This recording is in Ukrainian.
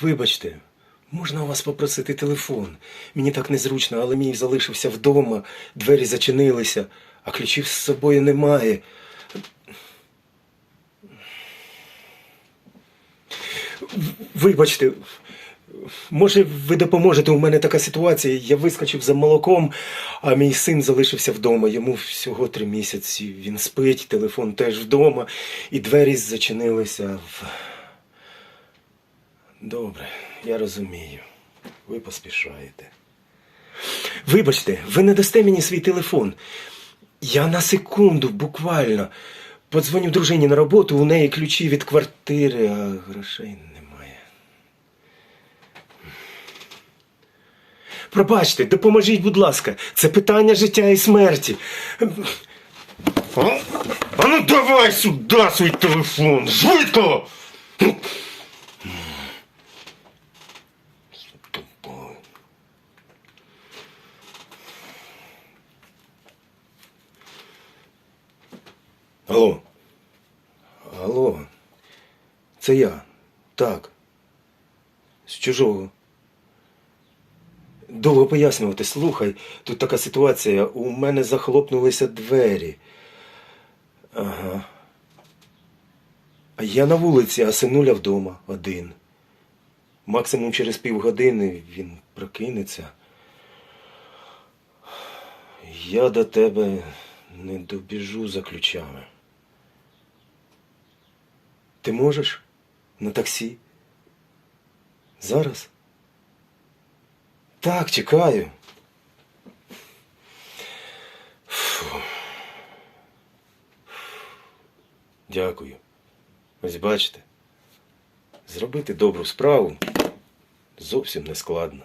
Вибачте, можна у вас попросити телефон? Мені так незручно, але мій залишився вдома, двері зачинилися, а ключів з собою немає. Вибачте, може, ви допоможете? У мене така ситуація. Я вискочив за молоком, а мій син залишився вдома. Йому всього три місяці. Він спить, телефон теж вдома, і двері зачинилися. в- Добре, я розумію. Ви поспішаєте. Вибачте, ви не дасте мені свій телефон. Я на секунду, буквально. Подзвоню дружині на роботу, у неї ключі від квартири, а грошей немає. Пробачте, допоможіть, будь ласка, це питання життя і смерті. А, ну давай сюди свій телефон! Швидко! Алло. Алло. Це я. Так. З чужого. Довго пояснювати. Слухай, тут така ситуація. У мене захлопнулися двері. Ага. А я на вулиці, а синуля вдома один. Максимум через півгодини він прокинеться. Я до тебе не добіжу за ключами. Ти можеш? На таксі? Зараз? Так, чекаю. Фу. Дякую. Ось бачите, зробити добру справу зовсім не складно.